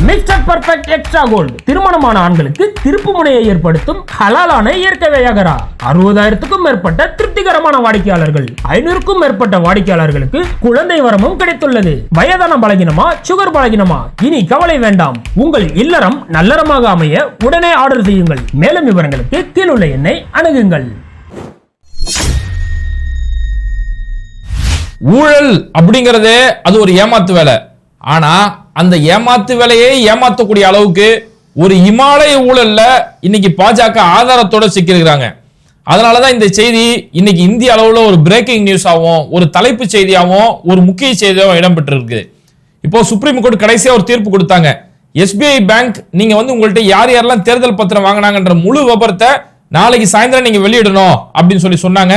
Mister perfect extra gold திருமணமான ஆண்களுக்கு திருப்பு முனையை ஏற்படுத்தும் ஹலாலான இயற்கை வியாகரா. அறுபதாயிரத்துக்கும் மேற்பட்ட திருப்திகரமான வாடிக்கையாளர்கள். ஐநூறுக்கும் மேற்பட்ட வாடிக்கையாளர்களுக்கு குழந்தை வரமும் கிடைத்துள்ளது. வயதான பலகினமா சுகர் பலகினமா? இனி கவலை வேண்டாம். உங்கள் இல்லறம் நல்லறமாக அமைய உடனே ஆர்டர் செய்யுங்கள். மேலும் விவரங்களுக்கு கீழுள்ள எண்ணை அணுகுங்கள். ஊழல் அப்படிங்கறதே அது ஒரு ஏமாத்து வேலை. ஆனா அந்த ஏமாத்து வேலையை ஏமாத்தக்கூடிய அளவுக்கு ஒரு இமாலய ஊழல்ல இன்னைக்கு பாஜக ஆதாரத்தோட சிக்கியிருக்கிறாங்க. அதனாலதான் இந்த செய்தி இன்னைக்கு இந்திய அளவுல ஒரு பிரேக்கிங் நியூஸாகவும் ஒரு தலைப்பு செய்தியாகவும் ஒரு முக்கிய செய்தியாகவும் இடம்பெற்றிருக்கு. இப்போ சுப்ரீம் கோர்ட் கடைசியா ஒரு தீர்ப்பு கொடுத்தாங்க. எஸ்பிஐ பேங்க் நீங்க வந்து உங்கள்கிட்ட யார் யாரெல்லாம் தேர்தல் பத்திரம் வாங்கினாங்கன்ற முழு விபரத்தை நாளைக்கு சாயந்தரம் நீங்க வெளியிடணும் அப்படின்னு சொல்லி சொன்னாங்க.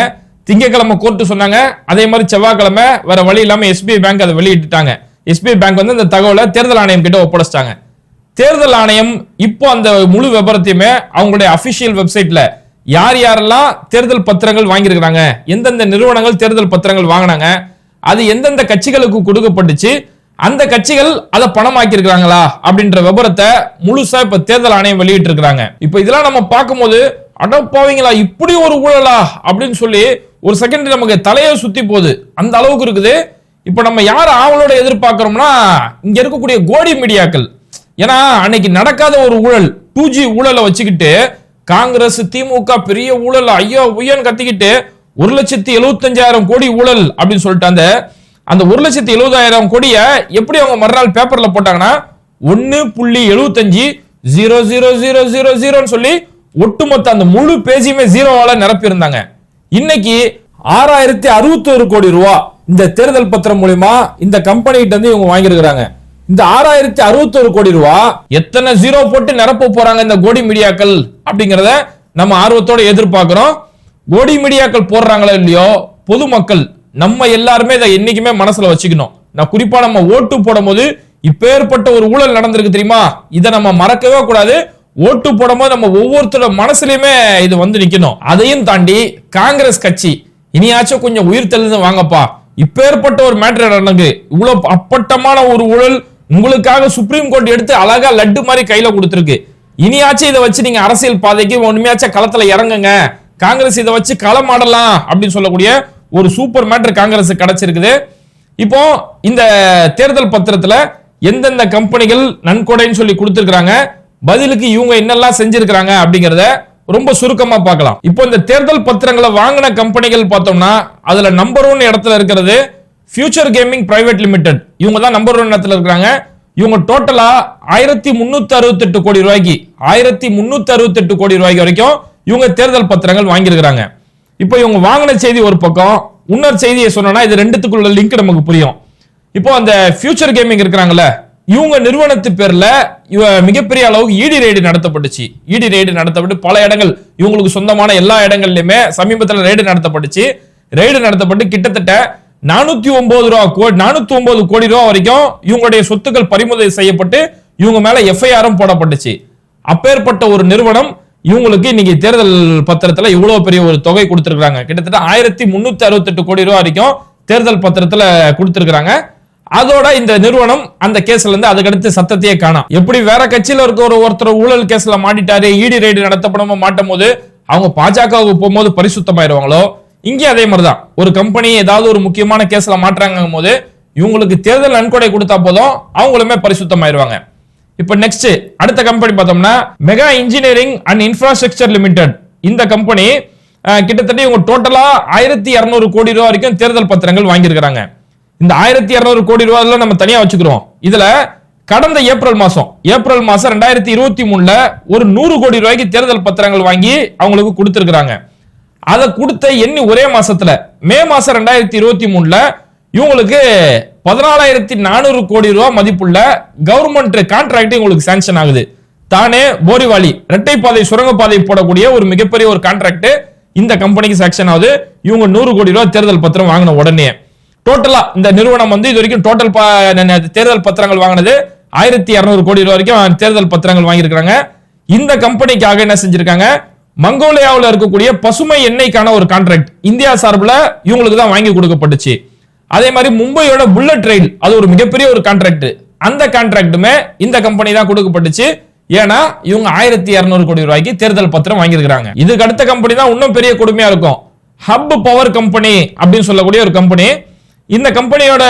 திங்கக்கிழமை கோர்ட்டு சொன்னாங்க. அதே மாதிரி செவ்வாய்க்கிழமை வேற வழி இல்லாம எஸ்பிஐ பேங்க் அதை வெளியிட்டுட்டாங்க. எஸ்பிஐ பேங்க் வந்து இந்த தகவலை தேர்தல் ஆணையம் கிட்ட ஒப்படைச்சிட்டாங்க. தேர்தல் ஆணையம் இப்போ அந்த முழு விபரத்தையுமே அவங்களுடைய அபிஷியல் வெப்சைட்ல யார் யாரெல்லாம் தேர்தல் பத்திரங்கள் வாங்கியிருக்கிறாங்க எந்தெந்த நிறுவனங்கள் தேர்தல் பத்திரங்கள் வாங்கினாங்க அது எந்தெந்த கட்சிகளுக்கு கொடுக்கப்பட்டுச்சு அந்த கட்சிகள் அதை பணமாக்கியிருக்கிறாங்களா அப்படின்ற விபரத்தை முழுசா இப்ப தேர்தல் ஆணையம் வெளியிட்டு இருக்கிறாங்க இப்ப இதெல்லாம் நம்ம பார்க்கும்போது அடப்பாவீங்களா இப்படி ஒரு ஊழலா அப்படின்னு சொல்லி ஒரு செகண்ட் நமக்கு தலையை சுத்தி போகுது. அந்த அளவுக்கு இருக்குது. இப்போ நம்ம யார் ஆவலோட எதிர்பார்க்கிறோம்னா இங்க இருக்கக்கூடிய கோடி மீடியாக்கள். ஏன்னா அன்னைக்கு நடக்காத ஒரு ஊழல் டூ ஜி ஊழலை வச்சுக்கிட்டு காங்கிரஸ் திமுக பெரிய ஊழல் ஐயோ உயன் கத்திக்கிட்டு ஒரு லட்சத்தி எழுபத்தஞ்சாயிரம் கோடி ஊழல் அப்படின்னு சொல்லிட்டு அந்த அந்த ஒரு லட்சத்தி எழுபதாயிரம் கோடியை எப்படி அவங்க மறுநாள் பேப்பர்ல போட்டாங்கன்னா ஒன்னு புள்ளி எழுபத்தஞ்சு ஜீரோ ஜீரோ ஜீரோ ஜீரோ ஜீரோன்னு சொல்லி ஒட்டுமொத்த அந்த முழு பேஜையுமே ஜீரோவால நிரப்பி இருந்தாங்க இன்னைக்கு ஆறாயிரத்தி அறுபத்தோரு கோடி ரூபா இந்த தேர்தல் பத்திரம் மூலியமா இந்த கம்பெனிகிட்ட இருந்து இவங்க வாங்கியிருக்கிறாங்க. இந்த ஆறாயிரத்தி அறுபத்தோரு கோடி ரூபா எத்தனை ஜீரோ போட்டு நிரப்ப போறாங்க இந்த கோடி மீடியாக்கள் அப்படிங்கறத நம்ம ஆர்வத்தோட எதிர்பார்க்கிறோம். கோடி மீடியாக்கள் போடுறாங்களோ இல்லையோ பொதுமக்கள் நம்ம எல்லாருமே இதை என்னைக்குமே மனசுல வச்சுக்கணும். நான் குறிப்பா நம்ம ஓட்டு போடும்போது இப்பேற்பட்ட ஒரு ஊழல் நடந்திருக்கு தெரியுமா? இதை நம்ம மறக்கவே கூடாது. ஓட்டு போடும்போது நம்ம ஒவ்வொருத்தரோட மனசுலயுமே இது வந்து நிக்கணும். அதையும் தாண்டி காங்கிரஸ் கட்சி இனியாச்சும் கொஞ்சம் உயிர் தெளிந்து வாங்கப்பா. இப்பேற்பட்ட ஒரு மேட்டர் நடந்து இவ்வளவு அப்பட்டமான ஒரு ஊழல் உங்களுக்காக சுப்ரீம் கோர்ட் எடுத்து அழகா லட்டு மாதிரி கையில கொடுத்துருக்கு. இனியாச்சும் இதை வச்சு நீங்க அரசியல் பாதைக்கு உண்மையாச்சும் களத்துல இறங்குங்க. காங்கிரஸ் இதை வச்சு களம் ஆடலாம் அப்படின்னு சொல்லக்கூடிய ஒரு சூப்பர் மேட்டர் காங்கிரஸ் கிடைச்சிருக்குது. இப்போ இந்த தேர்தல் பத்திரத்துல எந்தெந்த கம்பெனிகள் நன்கொடைன்னு சொல்லி கொடுத்துருக்காங்க பதிலுக்கு இவங்க என்னெல்லாம் செஞ்சிருக்கிறாங்க அப்படிங்கறத ரொம்ப சுருக்கமா பார்க்கலாம். இப்போ இந்த தேர்தல் பத்திரங்களை வாங்கின கம்பெனிகள் பார்த்தோம்னா அதுல நம்பர் ஒன் இடத்துல இருக்கிறது ஃபியூச்சர் கேமிங் பிரைவேட் லிமிடெட் இவங்க தான் நம்பர் ஒன் இடத்துல இருக்கிறாங்க இவங்க டோட்டலா ஆயிரத்தி முன்னூத்தி அறுபத்தெட்டு கோடி ரூபாய்க்கு ஆயிரத்தி முன்னூத்தி அறுபத்தெட்டு கோடி ரூபாய்க்கு வரைக்கும் இவங்க தேர்தல் பத்திரங்கள் வாங்கியிருக்கிறாங்க. இப்போ இவங்க வாங்கின செய்தி ஒரு பக்கம் இன்னொரு செய்தியை சொன்னா இது ரெண்டுத்துக்குள்ள லிங்க் நமக்கு புரியும். இப்போ அந்த ஃபியூச்சர் கேமிங் இருக்கிறாங்களே இவங்க நிறுவனத்து பேர்ல இவ மிகப்பெரிய அளவுக்கு இடி ரெய்டு நடத்தப்பட்டுச்சு. இடி ரெய்டு நடத்தப்பட்டு பல இடங்கள் இவங்களுக்கு சொந்தமான எல்லா இடங்கள்லயுமே சமீபத்தில் ரெய்டு நடத்தப்பட்டுச்சு. ரெய்டு நடத்தப்பட்டு கிட்டத்தட்ட நானூத்தி ஒன்பது ரூபா கோடி நானூத்தி ஒன்பது கோடி ரூபா வரைக்கும் இவங்களுடைய சொத்துக்கள் பறிமுதல் செய்யப்பட்டு இவங்க மேல எஃப்ஐஆரும் போடப்பட்டுச்சு. அப்பேற்பட்ட ஒரு நிறுவனம் இவங்களுக்கு இன்னைக்கு தேர்தல் பத்திரத்துல இவ்வளவு பெரிய ஒரு தொகை கொடுத்திருக்காங்க கிட்டத்தட்ட ஆயிரத்தி முன்னூத்தி அறுபத்தெட்டு கோடி ரூபா வரைக்கும் தேர்தல் பத்திரத்துல கொடுத்திருக்கிறாங்க. அதோட இந்த நிறுவனம் அந்த கேஸ்ல இருந்து அதுக்கடுத்து சத்தத்தையே காணும் எப்படி வேற கட்சியில இருக்க ஒரு ஒருத்தர் ஊழல் கேஸ்ல மாட்டிட்டாரு இடி ரைடு நடத்தப்படாம மாட்டும் போது அவங்க பாஜகவுக்கு போகும்போது பரிசுத்தமாயிருவாங்களோ? இங்கே அதே மாதிரிதான். ஒரு கம்பெனி ஏதாவது ஒரு முக்கியமான கேஸ்ல மாட்டுறாங்க போது இவங்களுக்கு தேர்தல் நன்கொடை கொடுத்தா போதும் அவங்களுமே பரிசுத்தமாயிருவாங்க. இப்போ நெக்ஸ்ட் அடுத்த கம்பெனி பார்த்தோம்னா mega engineering and infrastructure limited இந்த கம்பெனி கிட்டத்தட்ட இவங்க டோட்டலா ஆயிரத்தி இருநூறு கோடி ரூபாய் வரைக்கும் தேர்தல் பத்திரங்கள் வாங்கியிருக்கிறாங்க. இந்த ஆயிரத்தி இருநூறு கோடி ரூபாய் நம்ம தனியா வச்சுக்கிறோம் இதுல கடந்த ஏப்ரல் மாசம் ஏப்ரல் மாசம் ரெண்டாயிரத்தி இருபத்தி மூணுல ஒரு நூறு கோடி ரூபாய்க்கு தேர்தல் பத்திரங்கள் வாங்கி அவங்களுக்கு கொடுத்துருக்காங்க அதை கொடுத்த எண்ணி ஒரே மாசத்துல மே மாசம் ரெண்டாயிரத்தி இருபத்தி மூணுல இவங்களுக்கு பதினாலாயிரத்தி நானூறு கோடி ரூபாய் மதிப்புள்ள கவர்மெண்ட் கான்ட்ராக்ட் உங்களுக்கு சாங்ஷன் ஆகுது. தானே போரிவாலி இரட்டை பாதை சுரங்கப்பாதை போடக்கூடிய ஒரு மிகப்பெரிய ஒரு கான்ட்ராக்ட் இந்த கம்பெனிக்கு சாங்ஷன் ஆகுது. இவங்க நூறு கோடி ரூபாய் தேர்தல் பத்திரம் வாங்கின உடனே. டோட்டலா இந்த நிறுவனம் வந்து இது வரைக்கும் டோட்டல் தேர்தல் பத்திரங்கள் வாங்கினது ஆயிரத்தி இருநூறு கோடி ரூபாய் வரைக்கும் தேர்தல் பத்திரங்கள் வாங்கியிருக்காங்க இந்த கம்பெனிக்காக என்ன செஞ்சிருக்காங்க? மங்கோலியாவில் இருக்கக்கூடிய பசுமை எண்ணெய்க்கான ஒரு கான்ட்ராக்ட் இந்தியா சார்பில் இவங்களுக்கு தான் வாங்கி கொடுக்கப்பட்டுச்சு. அதே மாதிரி மும்பையோட புல்லட் ரயில் அது ஒரு மிகப்பெரிய ஒரு கான்ட்ராக்ட் அந்த கான்ட்ராக்டுமே இந்த கம்பெனி தான் கொடுக்கப்பட்டுச்சு. ஏன்னா இவங்க ஆயிரத்தி இருநூறு கோடி ரூபாய்க்கு தேர்தல் பத்திரம் வாங்கியிருக்காங்க இதுக்கு அடுத்த கம்பெனி தான் இன்னும் பெரிய கொடுமையா இருக்கும். ஹப் பவர் கம்பெனி அப்படின்னு சொல்லக்கூடிய ஒரு கம்பெனி இந்த கம்பெனியோட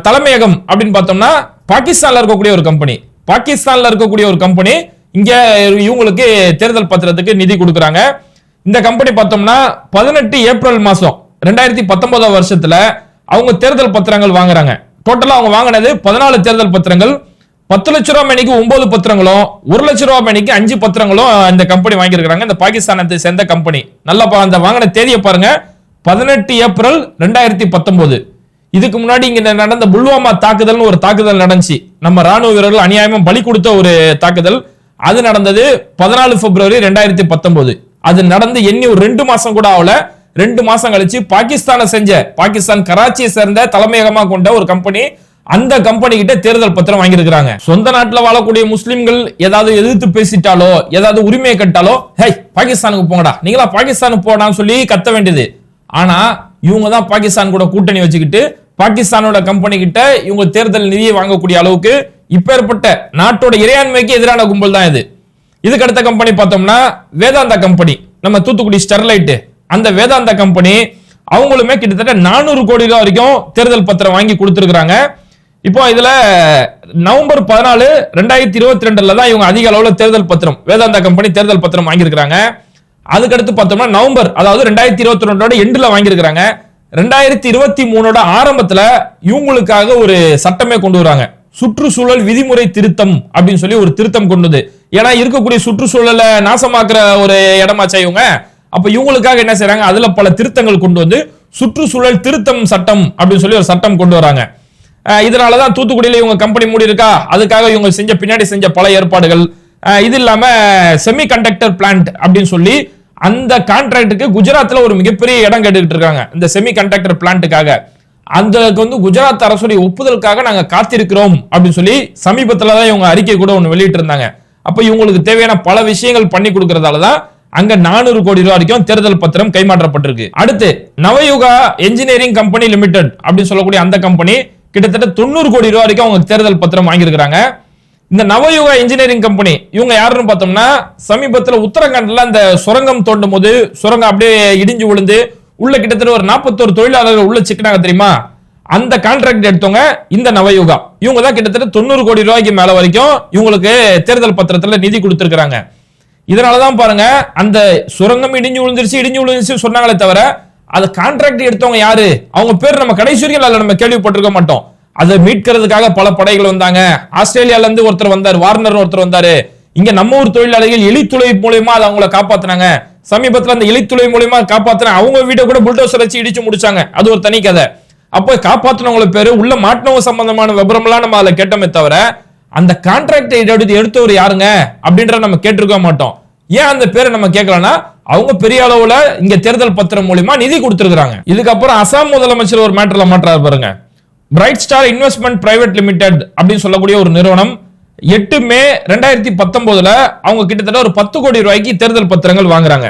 தலைமையகம் அப்படின்னு பார்த்தோம்னா பாகிஸ்தான்ல இருக்கக்கூடிய ஒரு கம்பெனி. பாகிஸ்தான்ல இருக்கக்கூடிய ஒரு கம்பெனி. இங்க இவங்களுக்கு தேர்தல் பத்திரத்துக்கு நிதி கொடுக்குறாங்க. இந்த கம்பெனி பார்த்தோம்னா பதினெட்டு ஏப்ரல் மாசம் ரெண்டாயிரத்தி பத்தொன்பதாம் வருஷத்துல அவங்க தேர்தல் பத்திரங்கள் வாங்குறாங்க. டோட்டலா அவங்க வாங்கினது பதினாலு தேர்தல் பத்திரங்கள். பத்து லட்ச ரூபாய் மணிக்கு ஒன்பது பத்திரங்களும் ஒரு லட்ச ரூபாய் மணிக்கு அஞ்சு பத்திரங்களும் இந்த கம்பெனி வாங்கியிருக்கிறாங்க. இந்த பாகிஸ்தானத்தை சேர்ந்த கம்பெனி. நல்லா பா- அந்த வாங்கின தேதியை பாருங்க. பதினெட்டு ஏப்ரல் ரெண்டாயிரத்தி பத்தொன்பது. இதுக்கு முன்னாடி இங்க நடந்த புல்வாமா தாக்குதல்னு ஒரு தாக்குதல் நடந்துச்சு. நம்ம ராணுவ வீரர்கள் அநியாயமா பலி கொடுத்த ஒரு தாக்குதல். அது நடந்தது பதினாலு பிப்ரவரி ரெண்டாயிரத்தி பத்தொன்பது. அது நடந்து எண்ணி ஒரு ரெண்டு மாசம் கூட ஆகல. ரெண்டு மாசம் கழிச்சு பாகிஸ்தானை செஞ்ச பாகிஸ்தான் கராச்சியை சேர்ந்த தலைமையகமா கொண்ட ஒரு கம்பெனி அந்த கம்பெனி கிட்ட தேர்தல் பத்திரம் வாங்கியிருக்கிறாங்க. சொந்த நாட்டுல வாழக்கூடிய முஸ்லிம்கள் ஏதாவது எதிர்த்து பேசிட்டாலோ ஏதாவது உரிமையை கட்டாலோ ஹே பாகிஸ்தானுக்கு போங்கடா. நீங்களா பாகிஸ்தானுக்கு போடான்னு சொல்லி கத்த வேண்டியது. ஆனா இவங்க தான் பாகிஸ்தான் கூட கூட்டணி வச்சுக்கிட்டு பாகிஸ்தானோட கம்பெனி கிட்ட இவங்க தேர்தல் நிதியை வாங்கக்கூடிய அளவுக்கு இப்பேற்பட்ட நாட்டோட இறையாண்மைக்கு எதிரான கும்பல் தான் இது. இதுக்கு அடுத்த கம்பெனி பார்த்தோம்னா வேதாந்தா கம்பெனி நம்ம தூத்துக்குடி ஸ்டெர்லைட் அந்த வேதாந்தா கம்பெனி அவங்களுமே கிட்டத்தட்ட நானூறு கோடி ரூபாய் வரைக்கும் தேர்தல் பத்திரம் வாங்கி கொடுத்துருக்காங்க இப்போ இதுல நவம்பர் பதினாலு ரெண்டாயிரத்தி இருபத்தி ரெண்டுல தான் இவங்க அதிக அளவுல தேர்தல் பத்திரம் வேதாந்தா கம்பெனி தேர்தல் பத்திரம் வாங்கியிருக்கிறாங்க. அதுக்கடுத்து பார்த்தோம்னா நவம்பர் அதாவது ரெண்டாயிரத்தி இருபத்தி ரெண்டோட எண்டில் வாங்கியிருக்கிறாங்க. ரெண்டாயிரத்தி இருபத்தி மூணோட ஆரம்பத்தில் இவங்களுக்காக ஒரு சட்டமே கொண்டு வராங்க. சுற்றுச்சூழல் விதிமுறை திருத்தம் அப்படின்னு சொல்லி ஒரு திருத்தம் கொண்டு ஏன்னா இருக்கக்கூடிய சுற்றுச்சூழலை நாசமாக்குற ஒரு இடமாச்சா இவங்க? அப்ப இவங்களுக்காக என்ன செய்யறாங்க அதுல பல திருத்தங்கள் கொண்டு வந்து சுற்றுச்சூழல் திருத்தம் சட்டம் அப்படின்னு சொல்லி ஒரு சட்டம் கொண்டு வராங்க. இதனாலதான் தூத்துக்குடியில இவங்க கம்பெனி மூடி இருக்கா அதுக்காக இவங்க செஞ்ச பின்னாடி செஞ்ச பல ஏற்பாடுகள் இது இல்லாம செமி கண்டக்டர் பிளான்ட் அப்படின்னு சொல்லி அந்த கான்ட்ராக்டுக்கு குஜராத்ல ஒரு மிகப்பெரிய இடம் கேட்டுக்கிட்டு இருக்காங்க. இந்த செமி கண்டக்டர் பிளான்ட்டுக்காக அதுக்கு வந்து குஜராத் அரசுடைய ஒப்புதலுக்காக நாங்க காத்திருக்கிறோம் அப்படின்னு சொல்லி சமீபத்துல தான் இவங்க அறிக்கை கூட ஒன்று வெளியிட்டு இருந்தாங்க அப்ப இவங்களுக்கு தேவையான பல விஷயங்கள் பண்ணி கொடுக்கறதால தான் அங்க நானூறு கோடி ரூபாய் வரைக்கும் தேர்தல் பத்திரம் கைமாற்றப்பட்டிருக்கு. அடுத்து நவயுகா என்ஜினியரிங் கம்பெனி லிமிடெட் அப்படின்னு சொல்லக்கூடிய அந்த கம்பெனி கிட்டத்தட்ட தொண்ணூறு கோடி ரூபாய் வரைக்கும் அவங்க தேர்தல் பத்திரம் வாங்கியிருக்கிறாங்க. இந்த நவயுகா இன்ஜினியரிங் கம்பெனி இவங்க யாருன்னு பார்த்தோம்னா சமீபத்தில் உத்தரகாண்ட்ல அந்த சுரங்கம் தோண்டும் போது சுரங்கம் அப்படியே இடிஞ்சு விழுந்து உள்ள கிட்டத்தட்ட ஒரு நாற்பத்தோரு தொழிலாளர்கள் உள்ள சிக்கினாங்க தெரியுமா? அந்த கான்ட்ராக்ட் எடுத்தவங்க இந்த நவயுகா இவங்க தான் கிட்டத்தட்ட தொண்ணூறு கோடி ரூபாய்க்கு மேல வரைக்கும் இவங்களுக்கு தேர்தல் பத்திரத்துல நிதி கொடுத்திருக்காங்க இதனாலதான் பாருங்க அந்த சுரங்கம் இடிஞ்சு விழுந்துருச்சு இடிஞ்சு விழுந்துருச்சு சொன்னாங்களே தவிர அது கான்ட்ராக்ட் எடுத்தவங்க யாரு? அவங்க பேர் நம்ம கடைசி வரைக்கும் நம்ம கேள்விப்பட்டிருக்க மாட்டோம். அதை மீட்கிறதுக்காக பல படைகள் வந்தாங்க. ஆஸ்திரேலியால இருந்து ஒருத்தர் வந்தார் வார்னர் ஒருத்தர் வந்தாரு. இங்க நம்ம ஊர் தொழிலாளிகள் எலித்துளை மூலயமா அதை அவங்கள காப்பாத்தினாங்க. சமீபத்துல அந்த எலித்துளை மூலயமா காப்பாத்துன அவங்க வீட்டை கூட புல்டோசர் வச்சு இடிச்சு முடிச்சாங்க. அது ஒரு தனி கதை. அப்போ காப்பாத்தினவங்கள பேரு உள்ள மாட்டினவங்க சம்பந்தமான விவரம்லாம் நம்ம அதில் கேட்டோமே தவிர அந்த கான்ட்ராக்டை எடுத்து எடுத்தவர் யாருங்க? அப்படின்ற நம்ம கேட்டிருக்க மாட்டோம். ஏன் அந்த பேரை நம்ம கேட்கலன்னா அவங்க பெரிய அளவுல இங்க தேர்தல் பத்திரம் மூலியமா நிதி கொடுத்துருக்காங்க இதுக்கப்புறம் அசாம் முதலமைச்சர் ஒரு மேட்டர்ல மாற்றாரு பாருங்க. Bright star investment private limited அப்படின்னு சொல்லக்கூடிய ஒரு நிறுவனம் எட்டு மே ரெண்டாயிரத்தி பத்தொன்பதுல அவங்க கிட்டத்தட்ட ஒரு பத்து கோடி ரூபாய்க்கு தேர்தல் பத்திரங்கள் வாங்குறாங்க.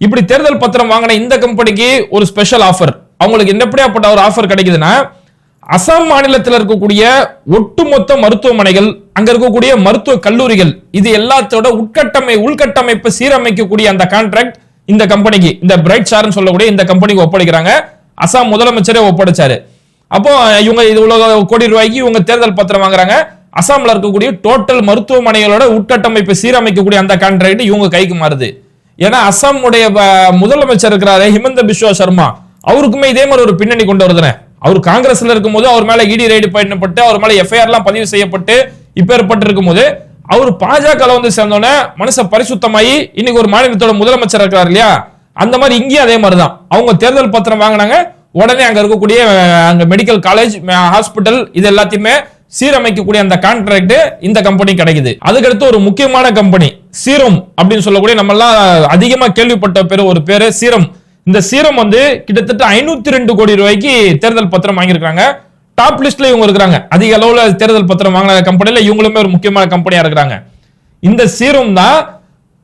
இப்படி தேர்தல் பத்திரம் வாங்கின இந்த கம்பெனிக்கு ஒரு ஸ்பெஷல் ஆஃபர் அவங்களுக்கு என்னப்படியாப்பட்ட ஒரு ஆஃபர் கிடைக்குதுன்னா அசாம் மாநிலத்தில் இருக்கக்கூடிய ஒட்டுமொத்த மருத்துவமனைகள் அங்க இருக்கக்கூடிய மருத்துவ கல்லூரிகள் இது எல்லாத்தோட உட்கட்டமை உள்கட்டமைப்பை சீரமைக்கக்கூடிய அந்த கான்ட்ராக்ட் இந்த கம்பெனிக்கு இந்த பிரைட் ஸ்டார்னு சொல்லக்கூடிய இந்த கம்பெனிக்கு ஒப்படைக்கிறாங்க. அசாம் முதலமைச்சரே ஒப்படைச்சாரு. அப்போ இவங்க இது இவ்வளவு கோடி ரூபாய்க்கு இவங்க தேர்தல் பத்திரம் வாங்குறாங்க. அசாமில் இருக்கக்கூடிய டோட்டல் மருத்துவமனைகளோட உட்கட்டமைப்பை சீரமைக்கக்கூடிய அந்த கான்ட்ராக்ட் இவங்க கைக்கு மாறுது. ஏன்னா அசாம் உடைய முதலமைச்சர் இருக்கிறாரு ஹிமந்த பிஸ்வா சர்மா. அவருக்குமே இதே மாதிரி ஒரு பின்னணி கொண்டு வருதுனே. அவர் காங்கிரஸ்ல இருக்கும்போது அவர் மேல இடி ரைடு பயணப்பட்டு அவர் மேல எஃப்ஐஆர் எல்லாம் பதிவு செய்யப்பட்டு இப்ப ஏற்பட்டிருக்கும் இருக்கும்போது அவர் பாஜக வந்து சேர்ந்தோன்னே மனுஷ பரிசுத்தமாயி இன்னைக்கு ஒரு மாநிலத்தோட முதலமைச்சர் இருக்கிறார் இல்லையா? அந்த மாதிரி இங்கேயும் அதே மாதிரி தான் அவங்க தேர்தல் பத்திரம் வாங்கினாங்க உடனே அங்க இருக்கக்கூடிய அங்கே அங்க மெடிக்கல் காலேஜ் ஹாஸ்பிட்டல் இது எல்லாத்தையுமே சீரமைக்கக்கூடிய அந்த கான்ட்ராக்ட் இந்த கம்பெனி கிடைக்குது. அதுக்கடுத்து ஒரு முக்கியமான கம்பெனி சீரம் அப்படின்னு சொல்லக்கூடிய நம்ம எல்லாம் அதிகமா கேள்விப்பட்ட பேர் ஒரு பேரு சீரம். இந்த சீரம் வந்து கிட்டத்தட்ட ஐநூத்தி ரெண்டு கோடி ரூபாய்க்கு தேர்தல் பத்திரம் வாங்கியிருக்காங்க டாப் லிஸ்ட்ல இவங்க இருக்கிறாங்க. அதிக அளவுல தேர்தல் பத்திரம் வாங்கின கம்பெனில இவங்களுமே ஒரு முக்கியமான கம்பெனியா இருக்கிறாங்க. இந்த சீரம் தான்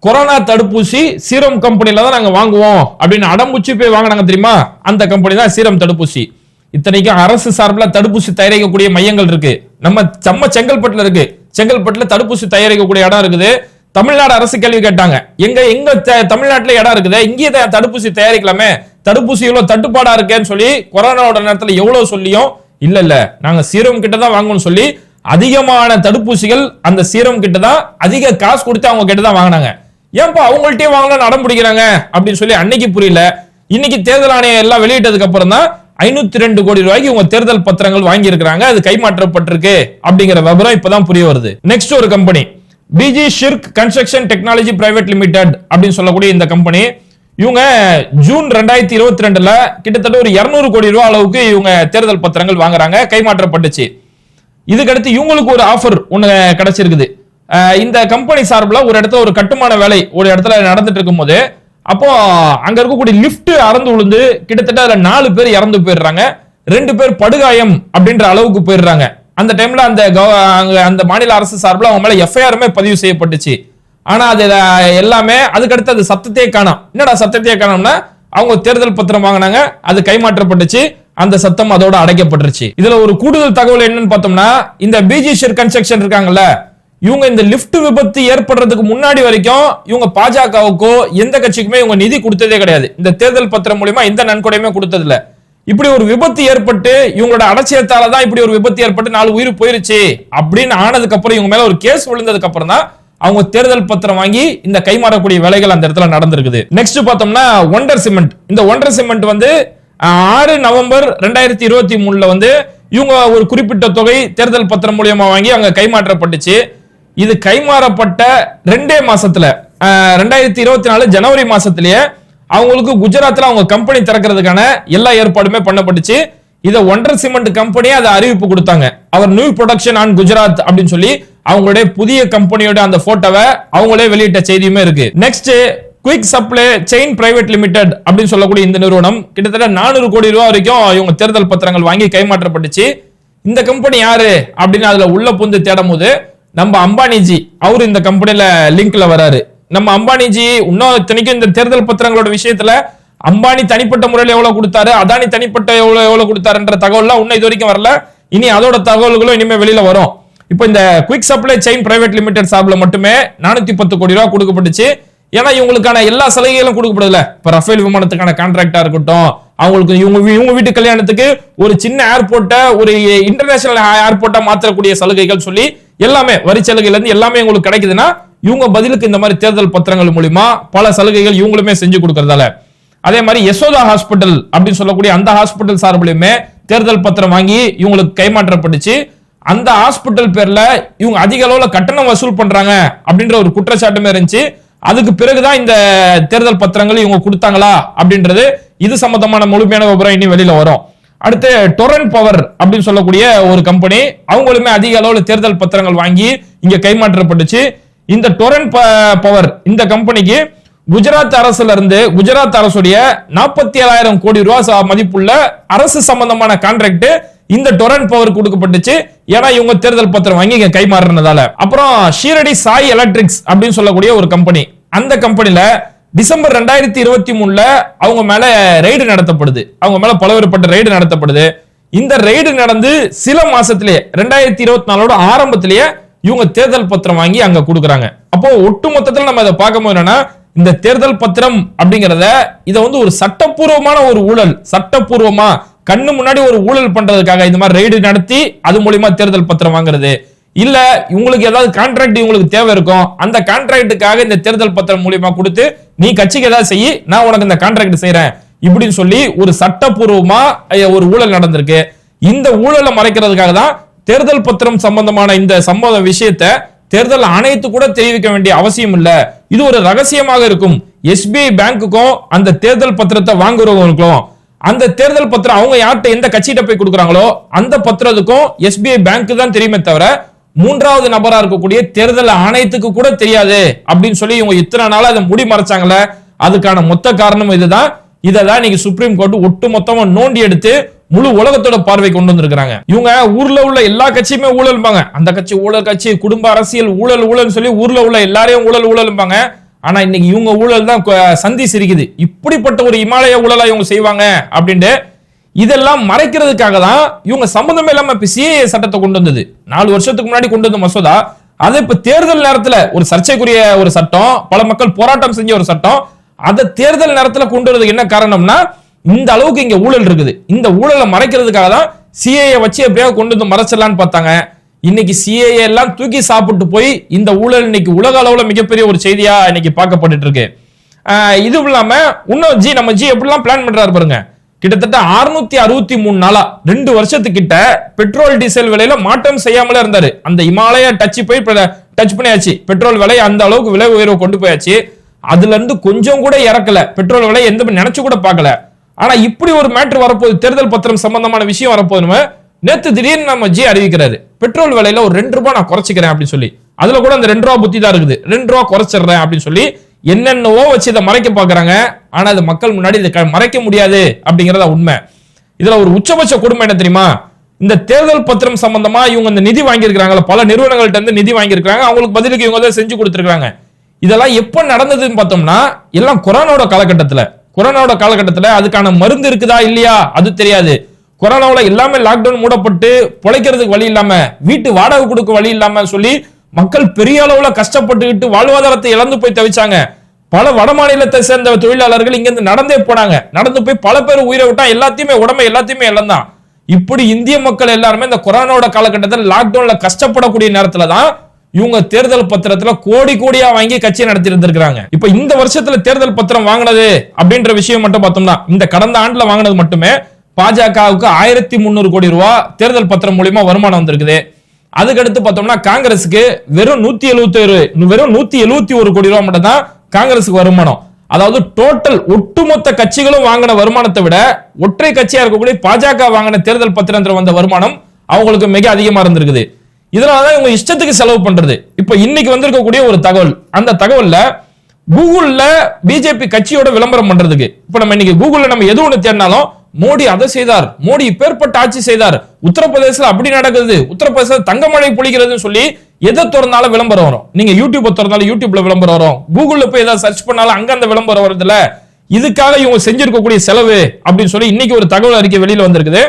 கொரோனா தடுப்பூசி சீரம் கம்பெனில தான் நாங்க வாங்குவோம். அப்படின்னு அடம்புச்சி போய் வாங்கினாங்க தெரியுமா? அந்த கம்பெனி தான் சீரம் தடுப்பூசி. இத்தனைக்கும் அரசு சார்பில் தடுப்பூசி தயாரிக்கக்கூடிய மையங்கள் இருக்கு. நம்ம செம்ம செங்கல்பட்டுல இருக்கு. செங்கல்பட்டுல தடுப்பூசி தயாரிக்கக்கூடிய இடம் இருக்குது. தமிழ்நாடு அரசு கேள்வி கேட்டாங்க. எங்க எங்க த- தமிழ்நாட்டுல இடம் இருக்குது? இங்கேயே தடுப்பூசி தயாரிக்கலாமே? தடுப்பூசி இவ்வளவு தட்டுப்பாடா இருக்கேன்னு சொல்லி கொரோனாவோட நேரத்துல எவ்வளவு சொல்லியும் இல்ல இல்ல நாங்க சீரம் கிட்ட தான் வாங்கணும்னு சொல்லி அதிகமான தடுப்பூசிகள் அந்த சீரம் கிட்ட தான் அதிக காசு கொடுத்து அவங்க கிட்ட தான் வாங்கினாங்க. ஏன்பா அவங்கள்ட்டே வாங்கலாம் நடம் பிடிக்கிறாங்க? அப்படின்னு சொல்லி அன்னைக்கு புரியல. இன்னைக்கு தேர்தல் ஆணையம் எல்லாம் வெளியிட்டதுக்கு அப்புறம் தான் ஐநூத்தி ரெண்டு கோடி ரூபாய்க்கு இவங்க தேர்தல் பத்திரங்கள் வாங்கி அது கைமாற்றப்பட்டிருக்கு அப்படிங்கிற விவரம் இப்பதான் புரிய வருது. நெக்ஸ்ட் ஒரு கம்பெனி பிஜி ஷிர்க் கன்ஸ்ட்ரக்ஷன் டெக்னாலஜி பிரைவேட் லிமிடெட் அப்படின்னு சொல்லக்கூடிய இந்த கம்பெனி இவங்க ஜூன் ரெண்டாயிரத்தி இருபத்தி ரெண்டுல கிட்டத்தட்ட ஒரு 200 கோடி ரூபாய் அளவுக்கு இவங்க தேர்தல் பத்திரங்கள் வாங்குறாங்க. கைமாற்றப்பட்டுச்சு. இதுக்கடுத்து இவங்களுக்கு ஒரு ஆஃபர் ஒன்று கிடைச்சிருக்குது. இந்த கம்பெனி சார்பில் ஒரு இடத்துல ஒரு கட்டுமான வேலை ஒரு இடத்துல நடந்துட்டு இருக்கும்போது அப்போ அங்க இருக்கக்கூடிய லிப்ட் அறந்து விழுந்து கிட்டத்தட்ட அதுல நாலு பேர் இறந்து போயிடுறாங்க. ரெண்டு பேர் படுகாயம் அப்படின்ற அளவுக்கு போயிடுறாங்க. அந்த டைம்ல அந்த கவ- அந்த மாநில அரசு சார்பில் அவங்க மேல எஃப்ஐஆருமே பதிவு செய்யப்பட்டுச்சு. ஆனா அது எல்லாமே அதுக்கடுத்து அது சத்தத்தையே காணோம். என்னடா சத்தத்தையே காணோம்னா அவங்க தேர்தல் பத்திரம் வாங்கினாங்க அது கைமாற்றப்பட்டுச்சு அந்த சத்தம் அதோட அடைக்கப்பட்டுருச்சு. இதுல ஒரு கூடுதல் தகவல் என்னன்னு பார்த்தோம்னா இந்த பிஜி ஷெர் கன்ஸ்ட்ரக்ஷன் இருக்காங்கல்ல இவங்க இந்த லிப்ட் விபத்து ஏற்படுறதுக்கு முன்னாடி வரைக்கும் இவங்க பாஜகவுக்கோ எந்த கட்சிக்குமே இவங்க நிதி கொடுத்ததே கிடையாது. இந்த தேர்தல் பத்திரம் மூலியமா எந்த நன்கொடையுமே கொடுத்தது இல்ல இப்படி ஒரு விபத்து ஏற்பட்டு இவங்களோட அலட்சியத்தால தான் இப்படி ஒரு விபத்து ஏற்பட்டு நாலு உயிர் போயிருச்சு அப்படின்னு ஆனதுக்கு அப்புறம் இவங்க மேல ஒரு கேஸ் விழுந்ததுக்கு அப்புறம் தான் அவங்க தேர்தல் பத்திரம் வாங்கி இந்த கைமாறக்கூடிய வேலைகள் அந்த இடத்துல நடந்திருக்குது. நெக்ஸ்ட் பார்த்தோம்னா ஒண்டர் சிமெண்ட் இந்த ஒண்டர் சிமெண்ட் வந்து ஆறு நவம்பர் ரெண்டாயிரத்தி இருபத்தி மூணுல வந்து இவங்க ஒரு குறிப்பிட்ட தொகை தேர்தல் பத்திரம் மூலியமா வாங்கி அங்க கைமாற்றப்பட்டுச்சு. இது கைமாறப்பட்ட ரெண்டே மாசத்துல ரெண்டாயிரத்தி இருபத்தி நாலு ஜனவரி மாசத்திலேயே அவங்களுக்கு குஜராத்ல அவங்க கம்பெனி திறக்கிறதுக்கான எல்லா ஏற்பாடுமே பண்ணப்பட்டுச்சு. இத ஒன்றரை சிமெண்ட் கம்பெனியே அதை அறிவிப்பு கொடுத்தாங்க. அவர் நியூ ப்ரொடக்ஷன் ஆன் குஜராத் அப்படின்னு சொல்லி அவங்களுடைய புதிய கம்பெனியோட அந்த போட்டோவை அவங்களே வெளியிட்ட செய்தியுமே இருக்கு. Next quick supply chain private limited அப்படின்னு சொல்லக்கூடிய இந்த நிறுவனம் கிட்டத்தட்ட நானூறு கோடி ரூபாய் வரைக்கும் இவங்க தேர்தல் பத்திரங்கள் வாங்கி கைமாற்றப்பட்டுச்சு. இந்த கம்பெனி யாரு? அப்படின்னு அதுல உள்ள புந்து தேடும் போது நம்ம அம்பானிஜி அவர் இந்த கம்பெனில லிங்க்ல வராரு. நம்ம அம்பானிஜி இன்னும் இத்தனைக்கும் இந்த தேர்தல் பத்திரங்களோட விஷயத்துல அம்பானி தனிப்பட்ட முறையில் எவ்வளவு கொடுத்தாரு அதானி தனிப்பட்ட எவ்வளவு எவ்வளவு கொடுத்தாருன்ற தகவல்லாம் இன்னும் இது வரைக்கும் வரல. இனி அதோட தகவல்களும் இனிமே வெளியில வரும். இப்போ இந்த quick supply chain private limited சார்பில் மட்டுமே நானூத்தி பத்து கோடி ரூபாய் கொடுக்கப்பட்டுச்சு. ஏன்னா இவங்களுக்கான எல்லா சலுகைகளும் கொடுக்கப்படுதுல இப்ப ரஃபேல் விமானத்துக்கான கான்ட்ராக்டா இருக்கட்டும் அவங்களுக்கு இவங்க இவங்க வீட்டு கல்யாணத்துக்கு ஒரு சின்ன ஏர்போர்ட்டை ஒரு இன்டர்நேஷனல் ஏர்போர்ட்டா மாற்றக்கூடிய சலுகைகள் சொல்லி எல்லாமே வரி சலுகையில இருந்து எல்லாமே உங்களுக்கு கிடைக்குதுன்னா இவங்க பதிலுக்கு இந்த மாதிரி தேர்தல் பத்திரங்கள் மூலியமா பல சலுகைகள் இவங்களுமே செஞ்சு கொடுக்கறதால. அதே மாதிரி யசோதா ஹாஸ்பிட்டல் அப்படின்னு சொல்லக்கூடிய அந்த ஹாஸ்பிட்டல் சார்பிலுமே தேர்தல் பத்திரம் வாங்கி இவங்களுக்கு கைமாற்றப்பட்டுச்சு. அந்த ஹாஸ்பிட்டல் பேர்ல இவங்க அதிக அளவுல கட்டணம் வசூல் பண்றாங்க அப்படின்ற ஒரு குற்றச்சாட்டுமே இருந்துச்சு. அதுக்கு பிறகுதான் இந்த தேர்தல் பத்திரங்கள் இவங்க கொடுத்தாங்களா அப்படின்றது இது சம்பந்தமான முழுமையான விவரம் இனி வெளியில வரும். அடுத்து டொரன் பவர் அப்படின்னு சொல்லக்கூடிய ஒரு கம்பெனி அவங்களுமே அதிக அளவுல தேர்தல் பத்திரங்கள் வாங்கி இங்க கைமாற்றப்பட்டுச்சு. இந்த டொரன் பவர் இந்த கம்பெனிக்கு குஜராத் அரசுல இருந்து குஜராத் அரசுடைய நாற்பத்தி ஏழாயிரம் கோடி ரூபாய் மதிப்புள்ள அரசு சம்பந்தமான கான்ட்ராக்ட் இந்த டொரன் பவர் கொடுக்கப்பட்டுச்சு. ஏன்னா இவங்க தேர்தல் பத்திரம் வாங்கி இங்க கைமாறினதால. அப்புறம் ஷீரடி சாய் எலக்ட்ரிக்ஸ் அப்படின்னு சொல்லக்கூடிய ஒரு கம்பெனி அந்த கம்பெனில டிசம்பர் ரெண்டாயிரத்தி இருபத்தி மூணுல அவங்க மேல ரெய்டு நடத்தப்படுது. அவங்க மேல பலவேறுபட்ட ரெய்டு நடத்தப்படுது. இந்த ரெய்டு நடந்து சில மாசத்திலேயே ரெண்டாயிரத்தி இருபத்தி நாலோட ஆரம்பத்திலேயே இவங்க தேர்தல் பத்திரம் வாங்கி அங்க கொடுக்குறாங்க. அப்போ ஒட்டு மொத்தத்தில் நம்ம இதை பார்க்கும்போது என்னன்னா இந்த தேர்தல் பத்திரம் அப்படிங்கிறத இதை வந்து ஒரு சட்டப்பூர்வமான ஒரு ஊழல் சட்டப்பூர்வமா கண்ணு முன்னாடி ஒரு ஊழல் பண்றதுக்காக இந்த மாதிரி ரெய்டு நடத்தி அது மூலியமா தேர்தல் பத்திரம் வாங்குறது. இல்ல உங்களுக்கு ஏதாவது கான்ட்ராக்ட் உங்களுக்கு தேவை இருக்கும் அந்த கான்ட்ராக்டுக்காக இந்த தேர்தல் பத்திரம் மூலியமா கொடுத்து நீ கட்சிக்கு ஏதாவது செய்யி நான் உனக்கு இந்த கான்ட்ராக்ட் செய்யறேன் இப்படின்னு சொல்லி ஒரு சட்டப்பூர்வமா ஒரு ஊழல் நடந்திருக்கு. இந்த ஊழலை மறைக்கிறதுக்காக தான் தேர்தல் பத்திரம் சம்பந்தமான இந்த சம்பவ விஷயத்தை தேர்தல் ஆணையத்து கூட தெரிவிக்க வேண்டிய அவசியம் இல்ல. இது ஒரு ரகசியமாக இருக்கும். எஸ்பிஐ பேங்க்குக்கும் அந்த தேர்தல் பத்திரத்தை வாங்குறவங்களுக்கும் அந்த தேர்தல் பத்திரம் அவங்க யார்கிட்ட எந்த கட்சிகிட்ட போய் கொடுக்குறாங்களோ அந்த பத்திரத்துக்கும் எஸ்பிஐ பேங்க் தான் தெரியுமே தவிர மூன்றாவது நபரா இருக்கக்கூடிய தேர்தல் ஆணையத்துக்கு கூட தெரியாது அப்படின்னு சொல்லி இவங்க இத்தனை நாளா அதை முடி மறைச்சாங்கல்ல. அதுக்கான மொத்த காரணம் இதுதான். இதெல்லாம் தான் இன்னைக்கு சுப்ரீம் கோர்ட் ஒட்டு மொத்தமா நோண்டி எடுத்து முழு உலகத்தோட பார்வை கொண்டு வந்திருக்காங்க இவங்க ஊர்ல உள்ள எல்லா கட்சியுமே ஊழல்பாங்க அந்த கட்சி ஊழல் கட்சி குடும்ப அரசியல் ஊழல் ஊழல் சொல்லி ஊர்ல உள்ள எல்லாரையும் ஊழல் ஊழல்பாங்க ஆனா இன்னைக்கு இவங்க ஊழல் தான் சந்தி சிரிக்குது. இப்படிப்பட்ட ஒரு இமாலய ஊழலா இவங்க செய்வாங்க அப்படின்ட்டு இதெல்லாம் மறைக்கிறதுக்காக தான் இவங்க சம்பந்தமே இல்லாம இப்ப சிஏஏ சட்டத்தை கொண்டு வந்தது. நாலு வருஷத்துக்கு முன்னாடி கொண்டு வந்த மசோதா. அது இப்ப தேர்தல் நேரத்துல ஒரு சர்ச்சைக்குரிய ஒரு சட்டம் பல மக்கள் போராட்டம் செஞ்ச ஒரு சட்டம். அதை தேர்தல் நேரத்துல கொண்டு வரதுக்கு என்ன காரணம்னா இந்த அளவுக்கு இங்க ஊழல் இருக்குது. இந்த ஊழலை மறைக்கிறதுக்காக தான் சிஏஏ வச்சு எப்படியாவது கொண்டு வந்து மறைச்சிடலான்னு பார்த்தாங்க. இன்னைக்கு சிஏஏ எல்லாம் தூக்கி சாப்பிட்டு போய் இந்த ஊழல் இன்னைக்கு உலக அளவுல மிகப்பெரிய ஒரு செய்தியா இன்னைக்கு பார்க்கப்பட்டு இருக்கு. இதுவும் இல்லாம இன்னும் ஜி நம்ம ஜி எப்படிலாம் பிளான் பண்றாரு பாருங்க. கிட்டத்தட்ட 663 அறுபத்தி மூணு நாளா ரெண்டு வருஷத்துக்கிட்ட பெட்ரோல் டீசல் விலையில மாற்றம் செய்யாமலே இருந்தாரு. அந்த இமாலயா டச் போய் டச் பண்ணியாச்சு. பெட்ரோல் விலை அந்த அளவுக்கு விலை உயர்வு கொண்டு போயாச்சு. அதுல இருந்து கொஞ்சம் கூட இறக்கல. பெட்ரோல் விலை எந்த நினைச்சு கூட பார்க்கல. ஆனா இப்படி ஒரு மேட்ரு வரப்போகுது தேர்தல் பத்திரம் சம்பந்தமான விஷயம் வரப்போகுது நேத்து திடீர்னு நம்ம ஜி அறிவிக்கிறாரு. பெட்ரோல் விலையில ஒரு ரெண்டு ரூபாய் நான் குறைச்சிக்கிறேன் அப்படின்னு சொல்லி. அதுல கூட அந்த ரெண்டு ரூபா புத்தி தான் இருக்குது. ரெண்டு ரூபா குறைச்சிடுறேன் அப்படின்னு சொல்லி என்னென்னவோ வச்சு இதை மறைக்க பார்க்குறாங்க. ஆனால் அது மக்கள் முன்னாடி இதை க- மறைக்க முடியாது அப்படிங்கறத உண்மை. இதில் ஒரு உச்சபட்ச கொடுமை என்ன தெரியுமா? இந்த தேர்தல் பத்திரம் சம்பந்தமா இவங்க இந்த நிதி வாங்கியிருக்காங்கல்ல பல நிறுவனங்கள்ட்ட இருந்து நிதி வாங்கியிருக்காங்க அவங்களுக்கு பதிலுக்கு இவங்க தான் செஞ்சு கொடுத்துருக்காங்க இதெல்லாம் எப்போ நடந்ததுன்னு பார்த்தோம்னா எல்லாம் கொரோனாவோட காலகட்டத்தில். கொரோனாவோட காலகட்டத்தில் அதுக்கான மருந்து இருக்குதா இல்லையா? அது தெரியாது. கொரோனாவில் எல்லாமே லாக்டவுன் மூடப்பட்டு பிழைக்கிறதுக்கு வழி இல்லாமல் வீட்டு வாடகை கொடுக்க வழி இல்லாமல் சொல்லி மக்கள் பெரிய அளவுல கஷ்டப்பட்டுக்கிட்டு வாழ்வாதாரத்தை இழந்து போய் தவிச்சாங்க. பல வட மாநிலத்தை சேர்ந்த தொழிலாளர்கள் இங்கிருந்து நடந்தே போனாங்க. நடந்து போய் பல பேர் உயிரை விட்டா எல்லாத்தையுமே உடம்பை எல்லாத்தையுமே இழந்தான். இப்படி இந்திய மக்கள் எல்லாருமே இந்த கொரோனாவோட காலகட்டத்தில் லாக்டவுன்ல கஷ்டப்படக்கூடிய நேரத்துல தான் இவங்க தேர்தல் பத்திரத்துல கோடி கோடியா வாங்கி கட்சி நடத்தி இருந்திருக்கிறாங்க இப்ப இந்த வருஷத்துல தேர்தல் பத்திரம் வாங்கினது அப்படின்ற விஷயம் மட்டும் பார்த்தோம்னா இந்த கடந்த ஆண்டுல வாங்கினது மட்டுமே பாஜகவுக்கு ஆயிரத்தி முன்னூறு கோடி ரூபாய் தேர்தல் பத்திரம் மூலியமா வருமானம் வந்திருக்குது. அதுக்கடுத்து பார்த்தோம்னா காங்கிரஸுக்கு வெறும் நூத்தி எழுபத்தி ஒரு வெறும் நூத்தி எழுபத்தி ஒரு கோடி ரூபாய் மட்டும் தான் காங்கிரஸுக்கு வருமானம். அதாவது டோட்டல் ஒட்டுமொத்த கட்சிகளும் வாங்கின வருமானத்தை விட ஒற்றை கட்சியா இருக்கக்கூடிய பாஜக வாங்கின தேர்தல் பத்திரத்தில் வந்த வருமானம் அவங்களுக்கு மிக அதிகமா இருந்திருக்குது. இதனாலதான் இவங்க இஷ்டத்துக்கு செலவு பண்றது. இப்ப இன்னைக்கு வந்திருக்கக்கூடிய ஒரு தகவல். அந்த தகவல்ல கூகுள்ல பிஜேபி கட்சியோட விளம்பரம் பண்றதுக்கு. இப்ப நம்ம இன்னைக்கு கூகுள்ல நம்ம எது ஒண்ணு தேடினாலும் மோடி அதை செய்தார். மோடி இப்பேற்பட்ட ஆட்சி செய்தார். உத்தரப்பிரதேசல அப்படி நடக்குது. உத்தரப்பிரதேச தங்கமழை பொழிகிறதுன்னு சொல்லி எதை திறந்தாலும் விளம்பரம் வரும். நீங்க யூடியூப் திறந்தாலும் யூடியூப்ல விளம்பரம் வரும். கூகுள்ல போய் ஏதாவது சர்ச் பண்ணாலும் அங்க அந்த விளம்பரம் வருதுல இதுக்காக இவங்க செஞ்சிருக்கக்கூடிய செலவு அப்படின்னு சொல்லி இன்னைக்கு ஒரு தகவல் அறிக்கை வெளியில வந்திருக்குது.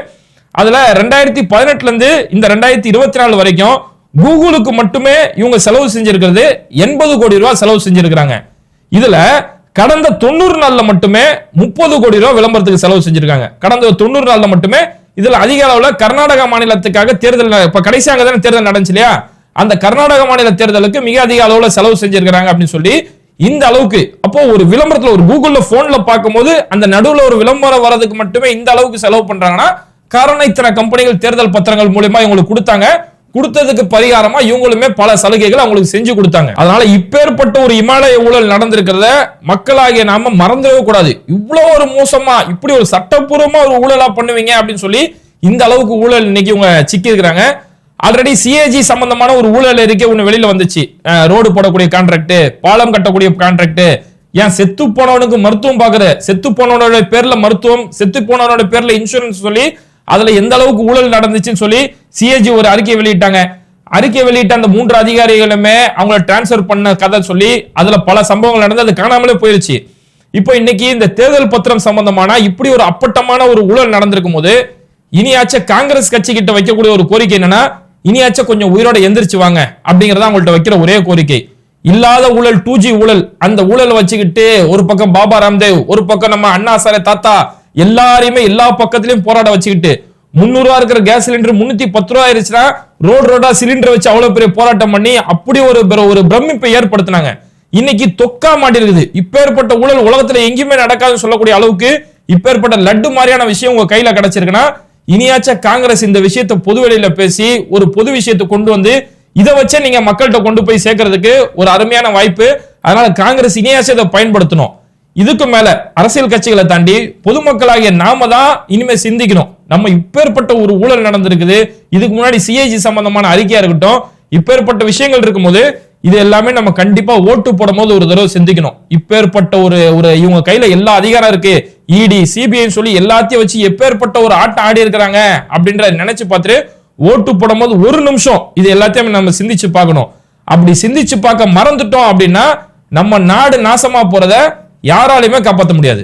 அதுல ரெண்டாயிரத்தி பதினெட்டுல இருந்து இந்த ரெண்டாயிரத்தி இருபத்தி நாலு வரைக்கும் கூகுளுக்கு மட்டுமே இவங்க செலவு செஞ்சிருக்கிறது எண்பது கோடி ரூபாய் செலவு செஞ்சிருக்கிறாங்க. இதுல கடந்த தொண்ணூறு நாள்ல மட்டுமே முப்பது கோடி ரூபாய் விளம்பரத்துக்கு செலவு செஞ்சிருக்காங்க. கடந்த தொண்ணூறு நாள்ல மட்டுமே இதுல அதிக அளவுல கர்நாடக மாநிலத்துக்காக தேர்தல் இப்போ இப்ப கடைசி தானே தேர்தல் நடந்துச்சு இல்லையா அந்த கர்நாடக மாநில தேர்தலுக்கு மிக அதிக அளவுல செலவு செஞ்சிருக்கிறாங்க அப்படின்னு சொல்லி இந்த அளவுக்கு அப்போ ஒரு விளம்பரத்துல ஒரு கூகுள்ல போன்ல பார்க்கும்போது அந்த நடுவுல ஒரு விளம்பரம் வர்றதுக்கு மட்டுமே இந்த அளவுக்கு செலவு பண்றாங்கன்னா காரணம் இத்தனை கம்பெனிகள் தேர்தல் பத்திரங்கள் மூலியமா இவங்களுக்கு கொடுத்தாங்க. கொடுத்ததுக்கு பரிகாரமா இவங்களுமே பல சலுகைகள் அவங்களுக்கு செஞ்சு கொடுத்தாங்க. அதனால இப்பேற்பட்ட ஒரு இமாலய ஊழல் நடந்திருக்கிறத மக்களாகிய நாம மறந்துடவே கூடாது. இவ்வளவு ஒரு மோசமா இப்படி ஒரு சட்டப்பூர்வமா ஒரு ஊழலா பண்ணுவீங்க அப்படின்னு சொல்லி இந்த அளவுக்கு ஊழல் இன்னைக்கு இவங்க சிக்கி இருக்கிறாங்க ஆல்ரெடி சிஏஜி சம்பந்தமான ஒரு ஊழல் இருக்கே ஒன்று வெளியில வந்துச்சு. ரோடு போடக்கூடிய கான்ட்ராக்ட் பாலம் கட்டக்கூடிய கான்ட்ராக்ட் ஏன் செத்து போனவனுக்கு மருத்துவம் பாக்குற செத்து போனவனோட பேர்ல மருத்துவம் செத்து போனவனோட பேர்ல இன்சூரன்ஸ் சொல்லி அதுல எந்த அளவுக்கு ஊழல் நடந்துச்சுன்னு சொல்லி சிஏஜி ஒரு அறிக்கை வெளியிட்டாங்க. அறிக்கை வெளியிட்ட அந்த மூன்று அதிகாரிகளுமே அவங்கள டிரான்ஸ்ஃபர் பண்ண கதை சொல்லி அதுல பல சம்பவங்கள் நடந்து அது காணாமலே போயிருச்சு. இப்போ இன்னைக்கு இந்த தேர்தல் பத்திரம் சம்பந்தமான இப்படி ஒரு அப்பட்டமான ஒரு ஊழல் நடந்திருக்கும் போது இனியாச்சும் காங்கிரஸ் கட்சி கிட்ட வைக்கக்கூடிய ஒரு கோரிக்கை என்னன்னா இனியாச்சும் கொஞ்சம் உயிரோட எந்திரிச்சு வாங்க அப்படிங்கறத அவங்கள்ட்ட வைக்கிற ஒரே கோரிக்கை. இல்லாத ஊழல் டூ ஜி ஊழல் அந்த ஊழலை வச்சுக்கிட்டு ஒரு பக்கம் பாபா ராம்தேவ் ஒரு பக்கம் நம்ம அண்ணா சாரே தாத்தா எல்லாரையுமே எல்லா பக்கத்திலயும் போராட வச்சுக்கிட்டு முன்னூறு ரூபா இருக்கிற கேஸ் சிலிண்டர் முன்னூத்தி பத்து ரூபா ஆயிருச்சுன்னா ரோடு ரோடா சிலிண்டர் வச்சு அவ்வளவு பெரிய போராட்டம் பண்ணி அப்படி ஒரு ஒரு பிரமிப்பை ஏற்படுத்தினாங்க. இன்னைக்கு தொக்கா மாட்டிருக்குது. இப்பேற்பட்ட ஊழல் உலகத்துல எங்கேயுமே நடக்காதுன்னு சொல்லக்கூடிய அளவுக்கு இப்பேற்பட்ட லட்டு மாதிரியான விஷயம் உங்க கையில கிடைச்சிருக்குன்னா இனியாச்ச காங்கிரஸ் இந்த விஷயத்தை பொது வெளியில பேசி ஒரு பொது விஷயத்தை கொண்டு வந்து இதை வச்சே நீங்க மக்கள்கிட்ட கொண்டு போய் சேர்க்கறதுக்கு ஒரு அருமையான வாய்ப்பு. அதனால காங்கிரஸ் இனியாச்சும் இதை பயன்படுத்தணும். இதுக்கு மேல அரசியல் கட்சிகளை தாண்டி பொதுமக்களாகிய நாம தான் இனிமே சிந்திக்கணும். நம்ம இப்பேற்பட்ட ஒரு ஊழல் நடந்திருக்குது. இதுக்கு முன்னாடி சிஐஜி சம்பந்தமான அறிக்கையா இருக்கட்டும் இப்பேற்பட்ட விஷயங்கள் இருக்கும்போது இது எல்லாமே நம்ம கண்டிப்பா ஓட்டு போடும் போது ஒரு தடவை சிந்திக்கணும். இப்பேற்பட்ட ஒரு ஒரு இவங்க கையில எல்லா அதிகாரம் இருக்கு. இடி சிபிஐ சொல்லி எல்லாத்தையும் வச்சு எப்பேற்பட்ட ஒரு ஆட்டம் ஆடி இருக்கிறாங்க அப்படின்ற நினைச்சு பார்த்துட்டு ஓட்டு போடும்போது ஒரு நிமிஷம் இது எல்லாத்தையும் நம்ம சிந்திச்சு பார்க்கணும். அப்படி சிந்திச்சு பார்க்க மறந்துட்டோம் அப்படின்னா நம்ம நாடு நாசமா போறத யாராலையுமே காப்பாற்ற முடியாது.